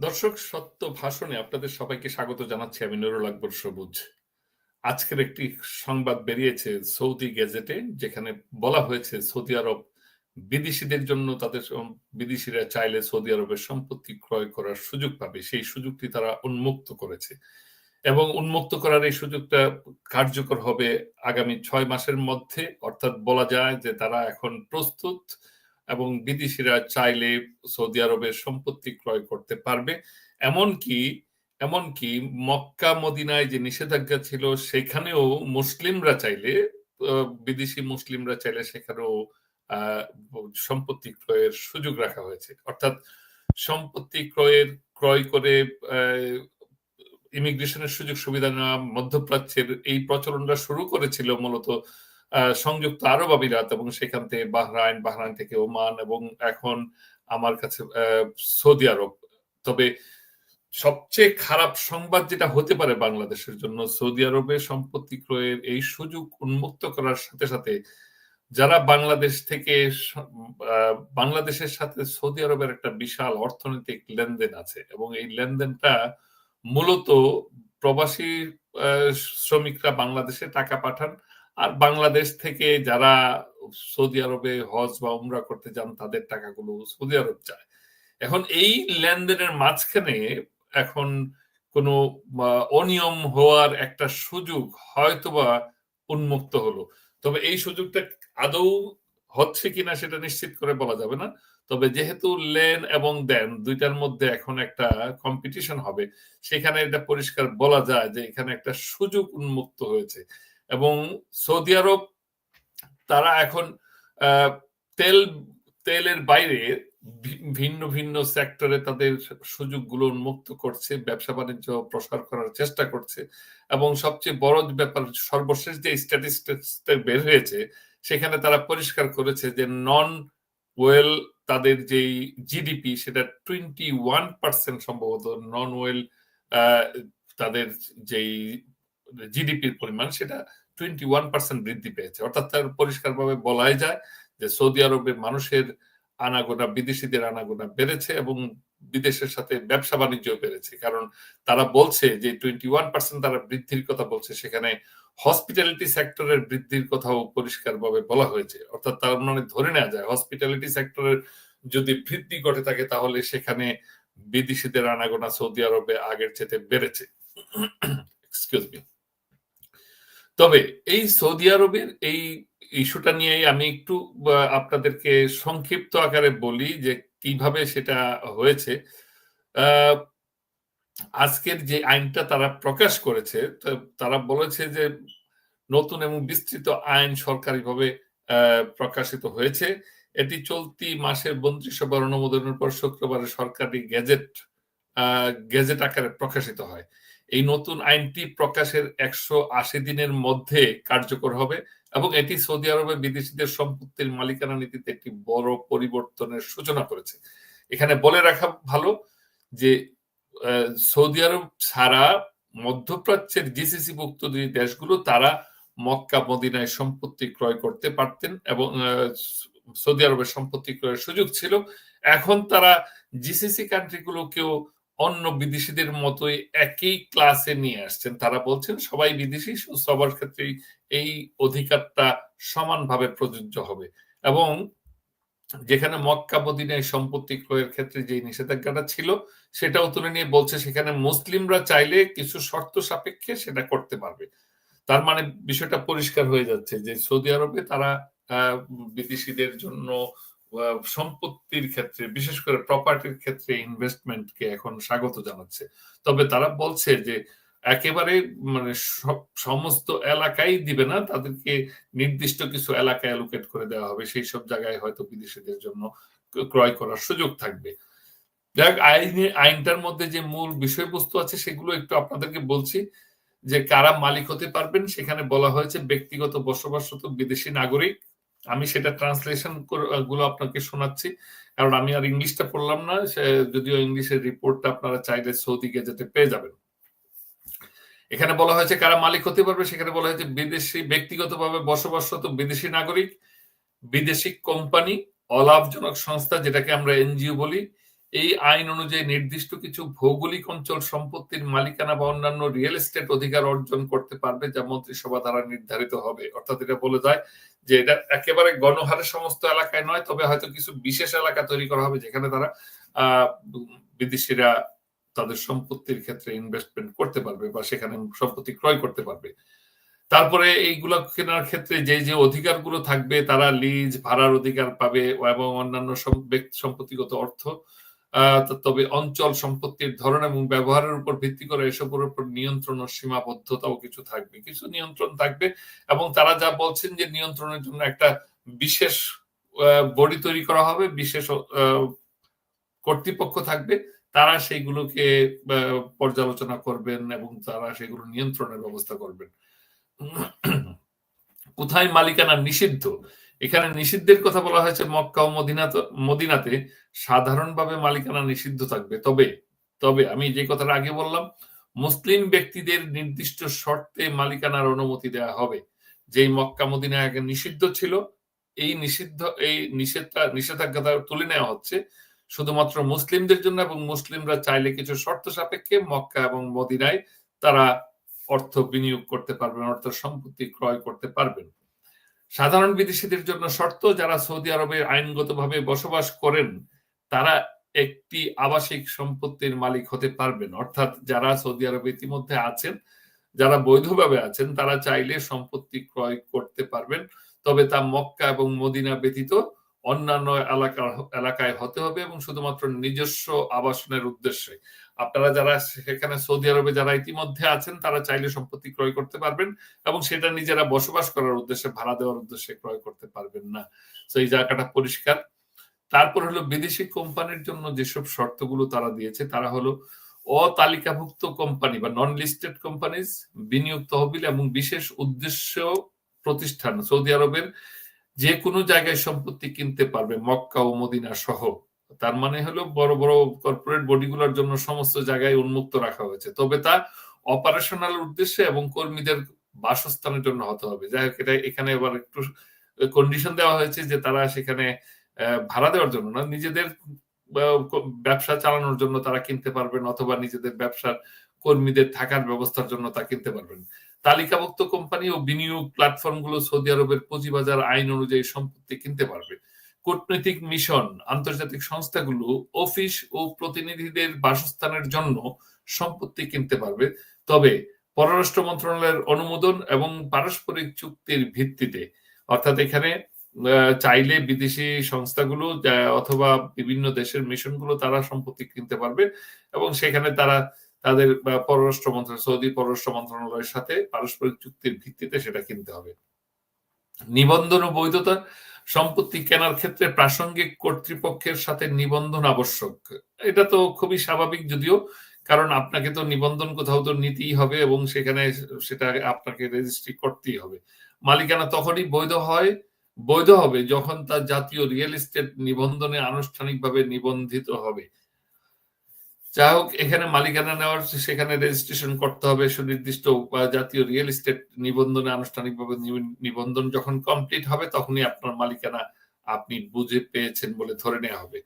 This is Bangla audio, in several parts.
দর্শক, সত্য ভাষণে আপনাদের সবাইকে স্বাগত জানাচ্ছি আমি নুরুল আকবর সবুজ। আজকের একটি সংবাদ বেরিয়েছে সৌদি গেজেটে যেখানে বলা হয়েছে সৌদি আরব বিদেশিদের জন্য তাদের বিদেশিরা চাইলে সৌদি আরবের সম্পত্তি ক্রয় করার সুযোগ পাবে। সেই সুযোগটি তারা উন্মুক্ত করেছে। এবং উন্মুক্ত করার এই সুযোগটা কার্যকর হবে আগামী ছয় মাসের মধ্যে। অর্থাৎ বলা যায় যে তারা এখন প্রস্তুত এবং বিদেশিরা চাইলে সৌদি আরবের সম্পত্তি ক্রয় করতে পারবে। এমনকি এমনকি মক্কা, মদিনায় যে নিষেধাজ্ঞা ছিল, সেখানেও মুসলিমরা চাইলে বিদেশি মুসলিমরা চাইলে সেখানেও সম্পত্তি ক্রয়ের সুযোগ রাখা হয়েছে। অর্থাৎ সম্পত্তি ক্রয়ের, ক্রয় করে ইমিগ্রেশনের সুযোগ সুবিধা নেওয়া মধ্যপ্রাচ্যের এই প্রচলনটা শুরু করেছিল মূলত সংযুক্ত আরব আমিরাত এবং সেখান থেকে বাহরাইন বাহরাইন থেকে ওমান এবং এখন আমার কাছে সৌদি আরব। তবে সবচেয়ে খারাপ সংবাদ যেটা হতে পারে বাংলাদেশের জন্য, সৌদি আরবে সম্পত্তি ক্রয়ের এই সুযোগ উন্মুক্ত করার সাথে সাথে যারা বাংলাদেশ থেকে বাংলাদেশের সাথে সৌদি আরবের একটা বিশাল অর্থনৈতিক লেনদেন আছে এবং এই লেনদেনটা মূলত প্রবাসী শ্রমিকরা বাংলাদেশে টাকা পাঠান আর বাংলাদেশ থেকে যারা সৌদি আরবে হজ বা উমরা করতে যান, তাদের টাকাগুলো সৌদি আরব চায়। এখন এই লেনদেনের মাঝখানে এখন কোনো অনিয়ম হওয়ার একটা সুযোগ হয়তোবা উন্মুক্ত হলো। তবে এই সুযোগটা আদৌ হচ্ছে কিনা সেটা নিশ্চিত করে বলা যাবে না। তবে যেহেতু লেন এবং দেন দুইটার মধ্যে এখন একটা কম্পিটিশন হবে, সেখানে এটা পরিষ্কার বলা যায় যে এখানে একটা সুযোগ উন্মুক্ত হয়েছে। এবং সৌদি আরব, তারা এখন তেল, তেলের বাইরে ভিন্ন ভিন্ন সেক্টরে তাদের সুযোগগুলো উন্মুক্ত করছে, ব্যবসা বাণিজ্য প্রসার করার চেষ্টা করছে এবং সবচেয়ে বড় ব্যাপার, সর্বশেষ যে স্ট্যাটিস্টিক্স বের হয়েছে, সেখানে তারা পরিষ্কার করেছে যে নন ওয়েল তাদের যেই জিডিপি সেটা টোয়েন্টি ওয়ান পার্সেন্ট সম্ভবত নন ওয়েল তাদের যেই জিডিপির পরিমাণ, সেটা টোয়েন্টি ওয়ান পার্সেন্ট বৃদ্ধি পেয়েছে। অর্থাৎ তার পরিষ্কারভাবে বলাই যায় যে সৌদি আরবের মানুষের আনাগোনা, বিদেশিদের আনাগোনা বেড়েছে এবং বিদেশের সাথে ব্যবসা বাণিজ্য বেড়েছে। কারণ তারা বলছে যে টোয়েন্টি ওয়ান পার্সেন্ট তারা বৃদ্ধির কথা বলছে, সেখানে হসপিটালিটি সেক্টরের বৃদ্ধির কথাও পরিষ্কারভাবে বলা হয়েছে। অর্থাৎ তার মানে ধরে নেওয়া যায় হসপিটালিটি সেক্টরের যদি বৃদ্ধি ঘটে থাকে, তাহলে সেখানে বিদেশিদের আনাগোনা সৌদি আরবে আগের চেতে বেড়েছে। এক্সকিউজ মি তবে এই সৌদি আরবের এই ইস্যুটা নিয়ে আমি একটু আপনাদেরকে সংক্ষিপ্ত আকারে বলি যে কীভাবে সেটা হয়েছে। আজকের যে আইনটা তারা প্রকাশ করেছে তারা বলেছে যে নতুন এবং বিস্তৃত আইন সরকারিভাবে প্রকাশিত হয়েছে। এটি চলতি মাসের মন্ত্রিসভার অনুমোদনের পর শুক্রবার সরকারি গেজেট গেজেট আকারে প্রকাশিত হয়। এই নতুন আইনটি প্রকাশের একশো আশি দিনের মধ্যে কার্যকর হবে এবং এটি সৌদি আরবে বিদেশিদের সম্পত্তির মালিকানা নীতিতে একটি বড় পরিবর্তনের সূচনা করেছে। এখানে বলে রাখা ভালো যে সৌদি আরব ছাড়া মধ্যপ্রাচ্যের জিসিসি ভুক্ত যে দেশগুলো, তারা মক্কা, মদিনায় সম্পত্তি ক্রয় করতে পারতেন এবং সৌদি আরবের সম্পত্তি ক্রয়ের সুযোগ ছিল। এখন তারা জিসিসি কান্ট্রিগুলোকেও অন্য বিদেশিদের মতোই একই ক্লাসে নিয়ে আসছেন। তারা বলছেন, সবাই বিদেশি, সবার ক্ষেত্রেই এই অধিকারটা সমানভাবে প্রযোজ্য হবে। এবং যেখানে মক্কা মদিনায় সম্পত্তি ক্রয়ের ক্ষেত্রে যে নিষেধাজ্ঞাটা ছিল, সেটাও তুলে নিয়ে বলছে, সেখানে মুসলিমরা চাইলে কিছু শর্ত সাপেক্ষে সেটা করতে পারবে। তার মানে বিষয়টা পরিষ্কার হয়ে যাচ্ছে যে সৌদি আরবে তারা বিদেশিদের জন্য সম্পত্তির ক্ষেত্রে, বিশেষ করে প্রপার্টির ক্ষেত্রে ইনভেস্টমেন্টকে এখন স্বাগত জানাচ্ছে। তবে তারা বলছে যে, একেবারে মানে সমস্ত এলাকাই দিবে না, তাদেরকে নির্দিষ্ট কিছু এলাকায় অ্যালোকেট করে দেওয়া হবে। সেই সব জায়গায় হয়তো বিদেশিদের জন্য ক্রয় করার সুযোগ থাকবে। যাক, আইনে, আইনটার মধ্যে যে মূল বিষয়বস্তু আছে, সেগুলো একটু আপনাদেরকে বলছি। যে কারা মালিক হতে পারবেন, সেখানে বলা হয়েছে ব্যক্তিগত বসবাসরত বিদেশি নাগরিক। আমি সেটা ট্রান্সলেশনগুলো আপনাকে শোনাচ্ছি। কারণ আমি আর ইংলিশটা পড়লাম না যদিও ইংলিশের রিপোর্টটা আপনারা চাইলে সৌদি গেজেটে পেয়ে যাবেন। এখানে বলা হয়েছে কারা মালিক হতে পারবে, সেখানে বলা হয়েছে বিদেশি, ব্যক্তিগতভাবে বসবাসরত বিদেশি নাগরিক, বিদেশি কোম্পানি, অলাভজনক সংস্থা, যেটাকে আমরা এনজিও বলি। এই আইন অনুযায়ী নির্দিষ্ট কিছু ভৌগোলিক অঞ্চল সম্পত্তির মালিকানা বা অন্যান্য রিয়েল এস্টেট অধিকার অর্জন করতে পারবে যা মন্ত্রিসভা দ্বারা নির্ধারিত হবে। অর্থাৎ এটা বলে যায় যে এটা একেবারে গণহারে সমস্ত এলাকায় নয়, তবে হয়তো কিছু বিশেষ এলাকা তৈরি করা হবে যেখানে তারা বিদেশিরা তাদের সম্পত্তির ক্ষেত্রে ইনভেস্টমেন্ট করতে পারবে বা সেখানে সম্পত্তি ক্রয় করতে পারবে। তারপরে এইগুলো কেনার ক্ষেত্রে যে যে অধিকারগুলো থাকবে, তারা লিজ ভাড়ার অধিকার পাবে এবং অন্যান্য সম্পত্তিগত অর্থ তবে অঞ্চল সম্পত্তির ধরন এবং ব্যবহারের উপর ভিত্তি করে এসবের উপর নিয়ন্ত্রণ ও সীমাবদ্ধতাও কিছু থাকবে, কিছু নিয়ন্ত্রণ থাকবে এবং তারা যা বলছেন যে নিয়ন্ত্রণের জন্য একটা বিশেষ বডি তৈরি করা হবে, বিশেষ কর্তৃপক্ষ থাকবে, তারা সেইগুলোকে পর্যালোচনা করবেন এবং তারা সেগুলো নিয়ন্ত্রণের ব্যবস্থা করবেন। কোথায় মালিকানা নিষিদ্ধ? এখানে নিষিদ্ধের কথা বলা হয়েছে মক্কা ও মদিনাতে সাধারণভাবে মালিকানা নিষিদ্ধ থাকবে। তবে তবে আমি যে কথাটা আগে বললাম, মুসলিম ব্যক্তিদের নির্দিষ্ট শর্তে মালিকানার অনুমতি দেওয়া হবে। যেই মক্কা মদিনা আগে নিষিদ্ধ ছিল, এই নিষিদ্ধ, এই নিষেধটা নিষেধাজ্ঞা তুলে নেওয়া হচ্ছে। শুধুমাত্র মুসলিমদের জন্য এবং মুসলিমরা চাইলে কিছু শর্ত সাপেক্ষে মক্কা এবং মদিনায় তারা অর্থ বিনিয়োগ করতে পারবেন, অর্থ সম্পত্তি ক্রয় করতে পারবেন। সাধারণ বিদেশিদের জন্য শর্ত, যারা সৌদি আরবে আইনগতভাবে বসবাস করেন, তারা একটি আবাসিক সম্পত্তির মালিক হতে পারবেন। অর্থাৎ যারা সৌদি আরবে ইতিমধ্যে আছেন, যারা বৈধভাবে আছেন, তারা চাইলে সম্পত্তি ক্রয় করতে পারবেন। তবে তা মক্কা এবং মদিনা ব্যতীত অন্যান্য এলাকা এলাকায় হতে হবে এবং শুধুমাত্র নিজস্ব আবাসনের উদ্দেশ্যে। আপনারা যারা সেখানে সৌদি আরবে যারা ইতিমধ্যে আছেন, তারা চাইলে সম্পত্তি ক্রয় করতে পারবেন এবং সেটা নিজেরা বসবাস করার উদ্দেশ্যে, ভাড়া দেওয়ার উদ্দেশ্যে ক্রয় করতে পারবেন না। তো এই জায়গাটা পরিষ্কার। তারপর হলো বিদেশি কোম্পানির জন্য যেসব শর্তগুলো তারা দিয়েছে, তারা হলো অতালিকাভুক্ত কোম্পানি বা নন লিস্টেড কোম্পানিজ বিনিয়োগ তহবিল এবং বিশেষ উদ্দেশ্য প্রতিষ্ঠান সৌদি আরবের যে কোনো জায়গায় সম্পত্তি কিনতে পারবে, মক্কা ও মদিনা সহ। তার মানে হলো বড় বড় কর্পোরেট বডিগুলোর জন্য সমস্ত জায়গায় উন্মুক্ত রাখা হয়েছে। তবে তা অপারেশনাল উদ্দেশ্যে এবং কর্মীদের বাসস্থানের জন্য হতে হবে। যাই হোক, এটা এখানে এবার একটু কন্ডিশন দেওয়া হয়েছে যে তারা সেখানে ভাড়া দেওয়ার জন্য না, নিজেদের ব্যবসা চালানোর জন্য তারা কিনতে পারবেন অথবা নিজেদের ব্যবসার কর্মীদের থাকার ব্যবস্থার জন্য তা কিনতে পারবেন। তালিকাভুক্ত কোম্পানি ও বিনিয়োগ প্ল্যাটফর্মগুলো সৌদি আরবের পুঁজিবাজার আইন অনুযায়ী সম্পত্তি কিনতে পারবে। কূটনৈতিক মিশন, আন্তর্জাতিক সংস্থাগুলো অফিস ও প্রতিনিধিদের বাসস্থানের জন্য সম্পত্তি কিনতে পারবে। তবে পররাষ্ট্র মন্ত্রণালয়ের অনুমোদন এবং পারস্পরিক চুক্তির ভিত্তিতে, অর্থাৎ এখানে চাইলে বিদেশি সংস্থাগুলো অথবা বিভিন্ন দেশের মিশনগুলো তারা সম্পত্তি কিনতে পারবে এবং সেখানে তারা তাদের পররাষ্ট্র মন্ত্রণালয় সৌদি পররাষ্ট্র মন্ত্রণালয়ের সাথে পারস্পরিক চুক্তির ভিত্তিতে সেটা কিনতে হবে। নিবন্ধন ও বৈধতা সম্পত্তি কেনার ক্ষেত্রে প্রাসঙ্গিক কর্তৃপক্ষের সাথে নিবন্ধন আবশ্যক। এটা তো খুবই স্বাভাবিক যদিও, কারণ আপনাকে তো নিবন্ধন কোথাও তো নিতেই হবে এবং সেখানে সেটা আপনাকে রেজিস্ট্রি করতেই হবে। মালিকানা তখনই বৈধ হয়, বৈধ হবে যখন তার জাতীয় রিয়েল এস্টেট নিবন্ধনে আনুষ্ঠানিকভাবে নিবন্ধিত হবে। যাই হোক, এখানে মালিকানা নেওয়ার সেখানে রেজিস্ট্রেশন করতে হবে সুনির্দিষ্ট জাতীয় রিয়েল এস্টেট নিবন্ধনে আনুষ্ঠানিকভাবে নিবন্ধন যখন কমপ্লিট হবে, তখনই আপনার মালিকানা আপনি বুঝে পেয়েছেন বলে ধরে নেওয়া হবে।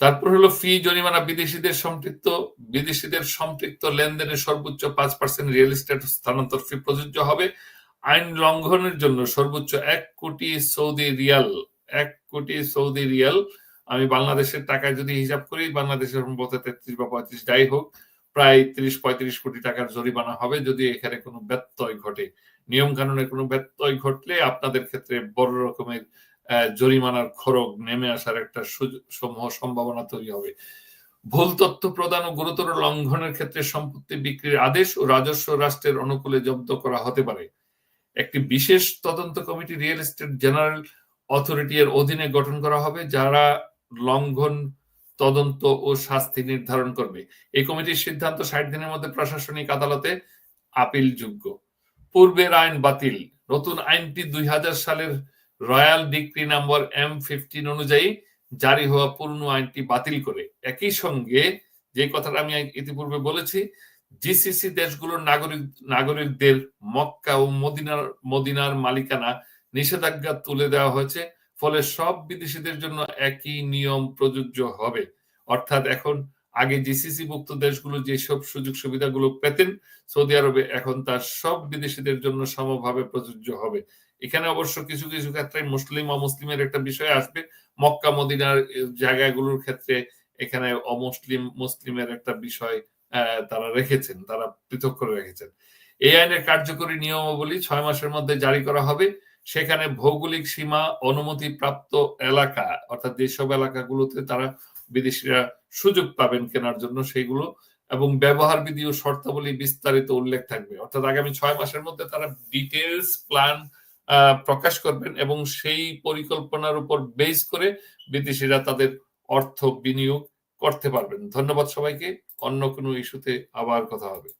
তারপর হলো ফি জরিমানা, বিদেশিদের সম্পৃক্ত বিদেশিদের সম্পৃক্ত লেনদেনের সর্বোচ্চ পাঁচ পার্সেন্ট রিয়েল এস্টেট স্থানান্তর ফি প্রযোজ্য হবে। আইন লঙ্ঘনের জন্য সর্বোচ্চ এক কোটি সৌদি রিয়াল, এক কোটি সৌদি রিয়াল আমি বাংলাদেশের টাকায় যদি হিসাব করি, বাংলাদেশের বলতে তেত্রিশ বা পঁয়ত্রিশ যাই হোক, প্রায় ত্রিশ, পঁয়ত্রিশ কোটি টাকার জরিমানা হবে যদি এখানে কোনো ব্যত্যয় ঘটে। নিয়ম কানুনের কোনো ব্যত্যয় ঘটলে আপনাদের ক্ষেত্রে বড় রকমের জরিমানার খরগ নেমে আসার একটা সমূহ সম্ভাবনা তৈরি হবে। ভুল তথ্য প্রদান ও গুরুতর লঙ্ঘনের ক্ষেত্রে সম্পত্তি বিক্রির আদেশ ও রাজস্ব রাষ্ট্রের অনুকূলে জব্দ করা হতে পারে। একটি বিশেষ তদন্ত committee real estate general authority এর অধীনে গঠন করা হবে, যারা লঙ্ঘন, তদন্ত ও শাস্তি নির্ধারণ করবে। এই কমিটির সিদ্ধান্ত ষাট দিনের মধ্যে প্রশাসনিক আদালতে আপিল যোগ্য পূর্বের আইন বাতিল। নতুন আইনটি দুই সালের royal decree number M fifteen অনুযায়ী জারি হওয়া পুরনো আইনটি বাতিল করে। একই সঙ্গে যে কথাটা আমি ইতিপূর্বে বলেছি, জিসিসি দেশগুলোর নাগরিক, নাগরিকদের মক্কা ও মদিনার মদিনার মালিকানা নিষেধাজ্ঞা তুলে দেওয়া হয়েছে। ফলে সব বিদেশিদের জন্য একই নিয়ম প্রযোজ্য হবে। অর্থাৎ এখন আগে জিসিসি ভুক্ত দেশগুলো যেসব সুযোগ সুবিধাগুলো পেতেন, সৌদি আরবে এখন তার সব বিদেশিদের জন্য সমভাবে প্রযোজ্য হবে। এখানে অবশ্য কিছু কিছু ক্ষেত্রে মুসলিম, অমুসলিমের একটা বিষয় আসবে। মক্কা, মদিনার জায়গাগুলোর ক্ষেত্রে এখানে অমুসলিম, মুসলিমের একটা বিষয় তারা রেখেছেন, তারা পৃথক করে রেখেছেন। এই আইনের কার্যকরী নিয়মাবলী ছয় মাসের মধ্যে জারি করা হবে। সেখানে ভৌগোলিক সীমা অনুমতি প্রাপ্ত এলাকা, অর্থাৎ যেসব এলাকাগুলোতে তারা বিদেশিরা সুযোগ পাবেন কেনার জন্য সেইগুলো, এবং ব্যবহার বিধি ও শর্তাবলী বিস্তারিত উল্লেখ থাকবে। অর্থাৎ আগামী ছয় মাসের মধ্যে তারা ডিটেলস প্ল্যান প্রকাশ করবেন এবং সেই পরিকল্পনার উপর বেস করে বিদেশিরা তাদের অর্থ বিনিয়োগ করতে পারবেন। ধন্যবাদ সবাইকে। অন্য কোনো ইস্যুতে আবার কথা হবে।